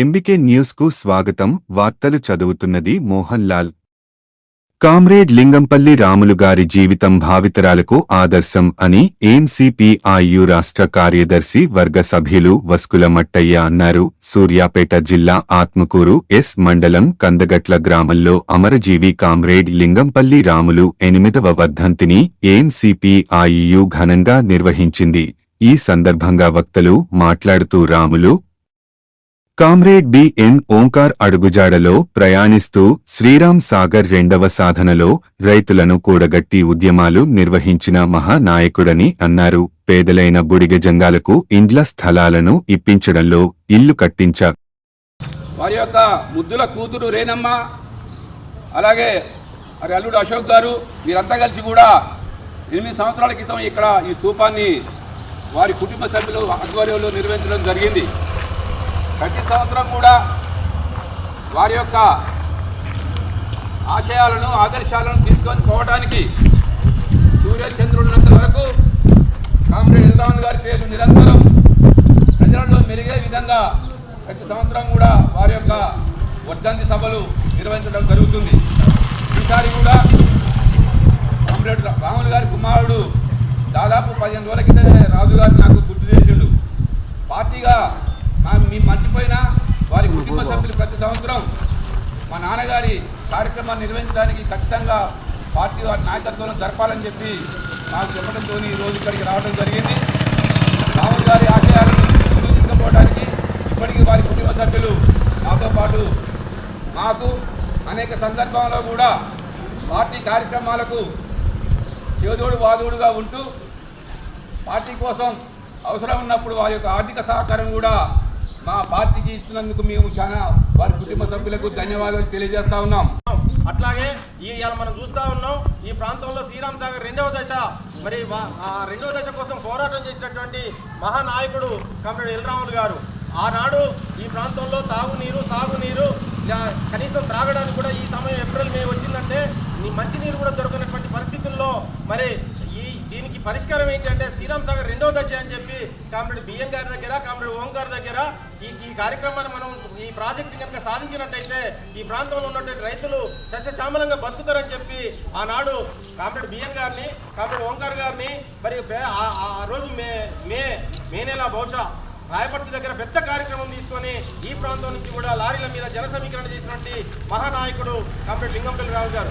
MBK న్యూస్కు స్వాగతం. వార్తలు చదువుతున్నది మోహన్ లాల్. కామ్రేడ్ లింగంపల్లి రాములు గారి జీవితం భావితరాలకు ఆదర్శం అని ఏఎన్సీపీఐయు రాష్ట్ర కార్యదర్శి వర్గ సభ్యులు వస్కుల మట్టయ్య అన్నారు. సూర్యాపేట జిల్లా ఆత్మకూరు ఎస్ మండలం కందగట్ల గ్రామంలో అమరజీవి కామ్రేడ్ లింగంపల్లి రాములు ఎనిమిదవ వర్ధంతిని ఏఎన్సీపీఐయు ఘనంగా నిర్వహించింది. ఈ సందర్భంగా వక్తలు మాట్లాడుతూ రాములు కామ్రేడ్ బిఎన్ ఓంకార్ అడుగుజాడలో ప్రయాణిస్తూ శ్రీరామ్ సాగర్ రెండవ సాధనలో రైతులను కూడగట్టి ఉద్యమాలు నిర్వహించిన మహానాయకుడని అన్నారు. పేదలైన బుడిగ జంగాలకు ఇండ్ల స్థలాలను ఇప్పించడంలో ఇల్లు కట్టించ వారి యొక్క ముద్దుల కూతురు రేనమ్మ అలాగే మరి అల్లుడు అశోక్ గారు వీరంతా కలిసి కూడా ఎనిమిది సంవత్సరాల క్రితం ఇక్కడ ఈ స్తూపాన్ని వారి కుటుంబ సభ్యులు ఆధ్వర్యంలో నిర్వహించడం జరిగింది. ప్రతి సంవత్సరం కూడా వారి యొక్క ఆశయాలను ఆదర్శాలను తీసుకొని పోవడానికి సూర్యచంద్రుడినంత వరకు కామ్రేడ్ ఎల్రామన్ గారి పేరు నిరంతరం ప్రజలలో మెరిగే విధంగా ప్రతి సంవత్సరం కూడా వారి యొక్క వర్ధంతి సభలు నిర్వహించడం జరుగుతుంది. ఈసారి కూడా కామ్రేడ్ రాములు గారి కుమారుడు దాదాపు పదిహేను రోజుల కింద రాజు గారు నాకు గుర్తు చేసిండు పార్టీగా మా మీ మర్చిపోయినా వారి కుటుంబ సభ్యులు ప్రతి సంవత్సరం మా నాన్నగారి కార్యక్రమాన్ని నిర్వహించడానికి ఖచ్చితంగా పార్టీ వారి నాయకత్వంలో జరపాలని చెప్పి నాకు చెప్పడంతో ఈరోజు ఇక్కడికి రావడం జరిగింది. రాహుల్ గారి ఆశయాలను ముందుకు తీసుకుపోవడానికి ఇప్పటికీ వారి కుటుంబ సభ్యులు నాతో పాటు మాకు అనేక సందర్భాల్లో కూడా పార్టీ కార్యక్రమాలకు చేదోడు వాదోడుగా ఉంటూ పార్టీ కోసం అవసరం ఉన్నప్పుడు వారి యొక్క ఆర్థిక సహకారం కూడా మా పార్టీకి ఇస్తున్నందుకు మేము చాలా వారి కుటుంబ సభ్యులకు ధన్యవాదాలు తెలియజేస్తా ఉన్నాం. అట్లాగే ఈ మనం చూస్తా ఉన్నాం ఈ ప్రాంతంలో శ్రీరామ్ సాగర్ రెండవ దశ. మరి ఆ రెండవ దశ కోసం పోరాటం చేసినటువంటి మహానాయకుడు కామ్రేడ్ ఎల్రాములు గారు. ఆనాడు ఈ ప్రాంతంలో తాగునీరు సాగునీరు కనీసం త్రాగడానికి కూడా ఈ సమయం ఏప్రిల్ మే వచ్చిందంటే మంచినీరు కూడా దొరకనటువంటి పరిస్థితుల్లో మరి ఈ దీనికి పరిష్కారం ఏంటంటే శ్రీరామ్ సాగర్ రెండవ దశ అని చెప్పి కామ్రేడ్ బిఎన్ గారి దగ్గర కామ్రేడ్ ఓంకార్ దగ్గర ఈ ఈ కార్యక్రమాన్ని మనం ఈ ప్రాజెక్ట్ కనుక సాధించినట్టయితే ఈ ప్రాంతంలో ఉన్నటువంటి రైతులు సస్యశ్యామలంగా బతుకుతారని చెప్పి ఆనాడు కామ్రేడ్ బిఎన్ గారిని కామ్రేడ్ ఓంకార్ గారిని మరి పే- ఆ- ఆ రోజు మే మే మే నెల బహుశా రాయపర్తి దగ్గర పెద్ద కార్యక్రమం తీసుకొని ఈ ప్రాంతం నుంచి కూడా లారీల మీద జన సమీకరణ చేసినటువంటి మహానాయకుడు కామ్రేడ్ లింగంపల్లి రావు గారు.